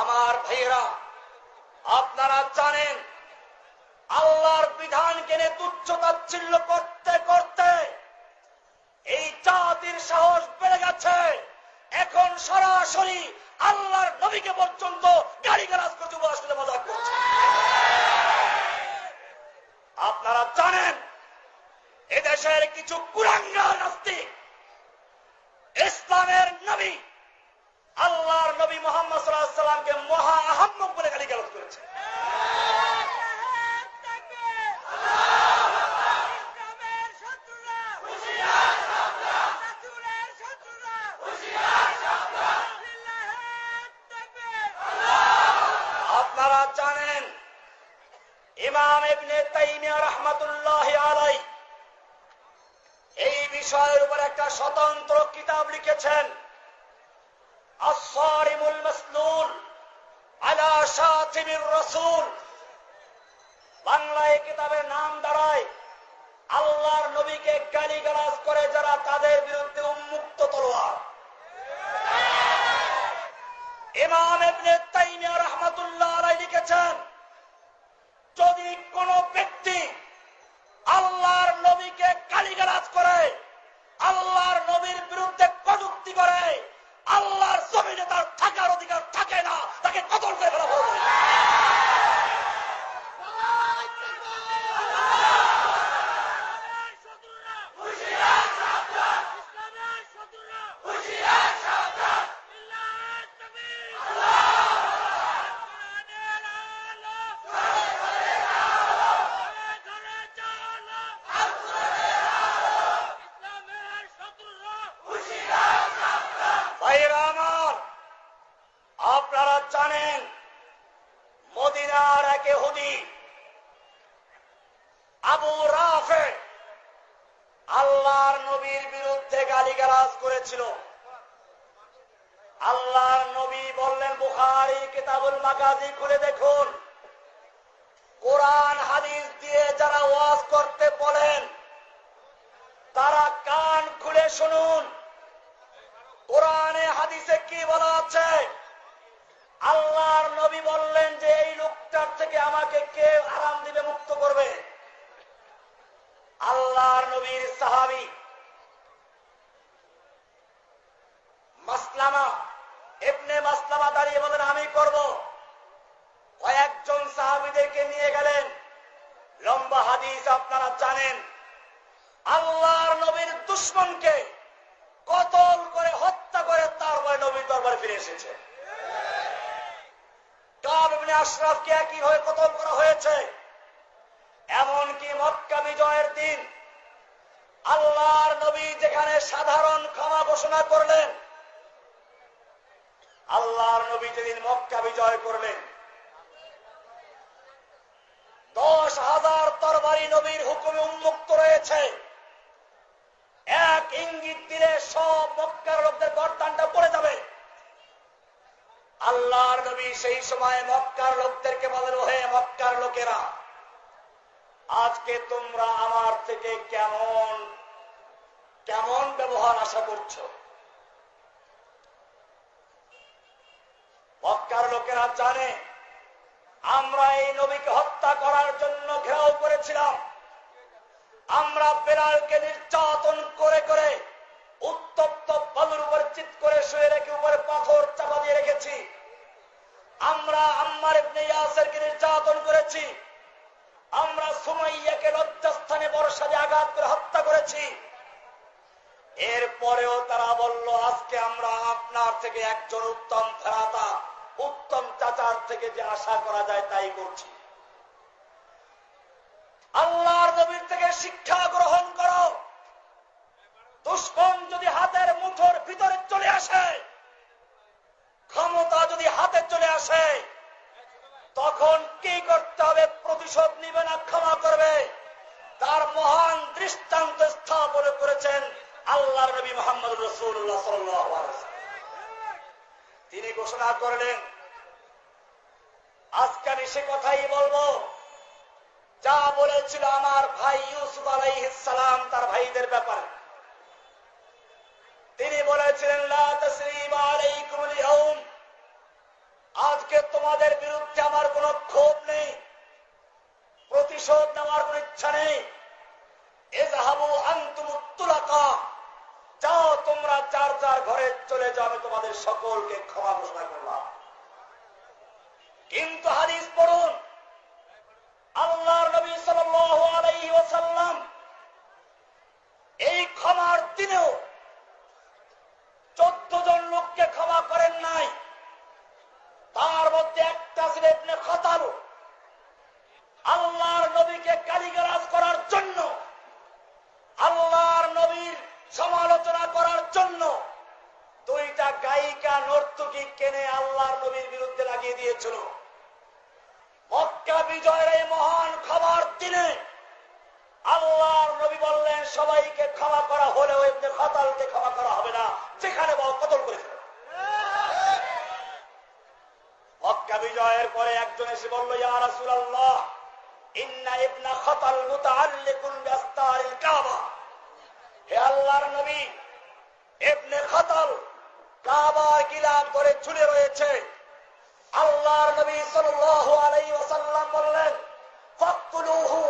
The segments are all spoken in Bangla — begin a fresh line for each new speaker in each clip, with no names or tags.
আমার ভাইয়েরা, আপনারা জানেন, আল্লাহর বিধানকে নিয়ে তুচ্ছ তাচ্ছিল্য করতে করতে এই জাতির সাহস বেড়ে গেছে। এখন সরাসরি আল্লাহর নবীকে পর্যন্ত গাড়ি গালাজ করতে আসলে মজা করছে। আপনারা জানেন, এদেশের কিছু কুরাঙ্গা নাস্তিক ইসলামের নবী আল্লাহর নবী মোহাম্মদ সাল্লাহ সাল্লামকে মহা আহম্মক বলে গালি গালাজ করেছে আপনারা জানেন ইমাম এই বিষয়ের উপর একটা স্বতন্ত্র কিতাব লিখেছেন। রাসূল। বাংলায় কিতাবের নাম দাঁড়ায়, আল্লাহর নবীকে গালিগালাজ করে যারা তাদের বিরুদ্ধে উন্মুক্ত তলোয়ার। ইমাম ইবনে তাইমিয়া রহমাতুল্লাহ লিখেছেন যদি কোন ব্যক্তি আল্লাহর নবীকে গালিগালাজ করে আল্লাহর নবীর বিরুদ্ধে কটূক্তি করে আল্লাহর জমিনে তার থাকার অধিকার থাকে না তাকে কতল করে ফেলা হবে ভাইয়েরা আমার আপনারা জানেন হুদি আবু রাফে আল্লাহর নবীর বিরুদ্ধে গালিগালাজ করেছিল। আল্লাহর নবী বললেন, বুখারি কিতাবুল মাগাজি খুলে দেখুন। কোরআন, হাদিস দিয়ে যারা ওয়াজ করতে বলেন, তারা কান খুলে শুনুন। কোরআনে, হাদিসে কি বলা আছে? আল্লাহর নবী বললেন যে, এই লোকটার থেকে আমাকে কে আরাম দিবে, মুক্ত করবে? আল্লাহর নবীর সাহাবি। মাসলামা এমনি মাসলামা দাঁড়িয়ে বলেন, আমি করব। কয়েকজন সাহাবিদেরকে নিয়ে গেলেন। লম্বা হাদিস আপনারা জানেন। আল্লাহর নবীর দুশ্মনকে কতল করে হত্যা করে তারপরে নবীর দরবারে ফিরে এসেছে। আশরাফকে একই হয়ে কতল করা হয়েছে। এমনকি মক্কা বিজয়ের দিন আল্লাহর নবী যেখানে সাধারণ ক্ষমা ঘোষণা করলেন, আল্লাহর নবী যেদিন মক্কা বিজয় করলেন, দশ হাজার তরবারি নবীর হুকুমে উন্মুক্ত রয়েছে। এক ইঙ্গিত দিলে সব মক্কার লোকদের যাবে আল্লাহর নবী সেই সময় মক্কার লোকদেরকে বলেন হে মক্কার লোকেরা, আজকে তোমরা আমার থেকে কেমন কেমন ব্যবহার আশা করছ? মক্কার লোকেরা জানে, আমরা এই নবীকে হত্যা করার জন্য ঘেরাও করেছিলাম। আমরা বেড়ালকে নির্যাতন করে করে উত্তপ্ত বালুর উপর চিত করে শুয়ে রেখে উপরে পাথর চাপা দিয়ে রেখেছি। আম্মার ইবনে ইয়াসেরকে নির্যাতন করেছি। আমরা সুমাইয়াকে লজ্জাস্থানে বর্ষা দিয়ে আঘাত করে হত্যা করেছি। এরপরেও তারা বলল, আজকে আমরা আপনার থেকে একজন উত্তম ফেরাতা, উত্তম চাচার থেকে যে আশা করা যায় তাই করছি। আল্লাহর নবীর থেকে শিক্ষা গ্রহণ করো। দুশ্মন যদি হাতের মুঠোর ভিতরে চলে আসে, ক্ষমতা যদি হাতে চলে আসে তখন কি করতে হবে? প্রতিশোধ নিবে না, ক্ষমা করবে। তার মহান দৃষ্টান্ত স্থাপন করেছেন আল্লাহর নবী মোহাম্মদ রসুল্লাহ তিনি ঘোষণা করলেন, আজকে আমি সে কথাই বলব। যা বলেছিল আমার ভাই ইউসুফ আলাইহিসালাম তার ভাইদের ব্যাপারে। তিনি বলেছিলেন, লা আজকে তোমাদের বিরুদ্ধে আমার কোনো ক্ষোভ নেই, প্রতিশোধ নেওয়ার কোন ইচ্ছা নেই। এজাহাবু আন্তুমুত্তুলাকা যাও তোমরা চার চার ঘরে চলে যাও, আমি তোমাদের সকলকে ক্ষমা ঘোষণা করলাম। কিন্তু হারিস পড়ুন আল্লাহর নবী সাল্লাল্লাহু আলাইহি ওয়াসাল্লাম এই ক্ষমার দিনেও চোদ্দ জন লোককে ক্ষমা করেন নাই তার মধ্যে একটা ছিল ইবনে খতাল আল্লাহর নবীকে গালিগালাজ করার জন্য, আল্লাহর নবীর সমালোচনা করার জন্য দুইটা গায়িকা নর্তকী কেনে আল্লাহর নবীর বিরুদ্ধে লাগিয়ে দিয়েছিল। মক্কা বিজয়ের এই মহান খবর দিনে আল্লাহর নবী বললেন, সবাইকে ক্ষমা করা হলেও এমনি খতালকে ক্ষমা করা হবে না। যেখানে বল, কতল করে ফেলো। মক্কা বিজয়ের পরে একজন এসে বলল, ইয়া ইন্না ইবনা খতাল মুতাআল্লিকুন কাবা। হে আল্লাহর নবী, ইবনে খতাল কাবার গিলাফ করে রয়েছে। আল্লাহর নবী সাল্লাল্লাহু আলাইহি ওয়াসাল্লাম বললেন, ফাকতুলুহু।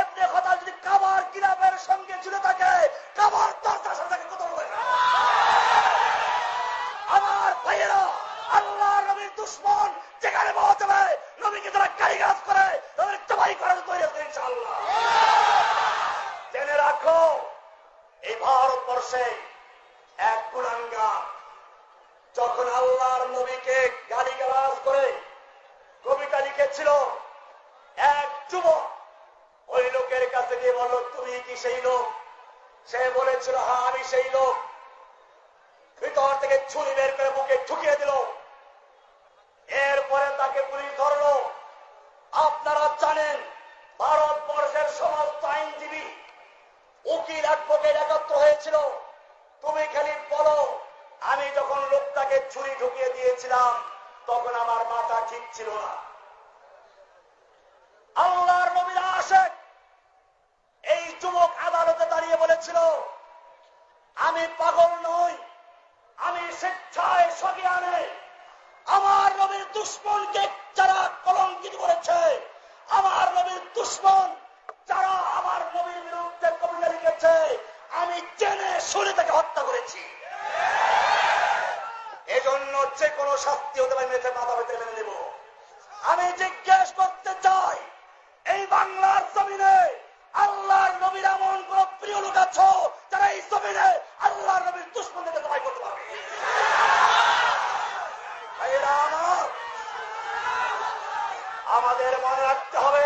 ইবনে খতাল যদি কাবার গিলাফের সঙ্গে ঝুলে থাকে কাবার দরজার সাথে তাকে কতল করে ফেলো। আমার ভাইয়েরা আল্লাহর নবীর দুশ্মন যেখানে পাওয়া যাবে নবীকে তারা কারিগাজ করে তাদের জবাই করার তৈরি আছে ইনশাআল্লাহ জেনে রাখো এই ভারতবর্ষে এক কুলাঙ্গার যখন আল্লাহর নবীকে গালিগালাজ করে কবিতা লিখেছিল, এক যুবক ওই লোকের কাছে গিয়ে বলল, তুমি কি সেই লোক? সে বলেছিল হ্যাঁ আমি সেই লোক। ভিতর থেকে ছুরি বের করে বুকে ঠুকিয়ে দিল। এরপরে তাকে পুলিশ ধরলো। আপনারা জানেন, ভারতবর্ষের সমস্ত আইনজীবী উকিল অ্যাডভোকেট একত্র হয়েছিল। তুমি খালি বলো, আমি যখন লোকটাকে ছুরি ঢুকিয়ে দিয়েছিলাম, তখন আমার মাথা ঠিক ছিল না। আল্লাহর নবীর আশেক এই যুবক আদালতে দাঁড়িয়ে বলেছিল, আমি পাগল নই, আমি স্বেচ্ছায় সজ্ঞানে। আমার নবীর দুশ্মনকে যারা কলঙ্কিত করেছে, আমার নবীর দুশ্মন আমি জেনে শুনে তাকে হত্যা করেছি। এজন্য যে কোনো শাস্তি হতে পারে মেয়েছে মাথা পেতে মেনে নেব। আমি জিজ্ঞেস করতে চাই, এই বাংলার জমিনে আল্লাহর নবীর এমন কোন প্রিয় লোক আছো যারা এই জমিনে আল্লাহর নবীর দুশ্মনদেরকে জবাই করতে পারবে? আমাদের মনে রাখতে হবে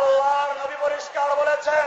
আল্লাহর নবী পরিষ্কার বলেছেন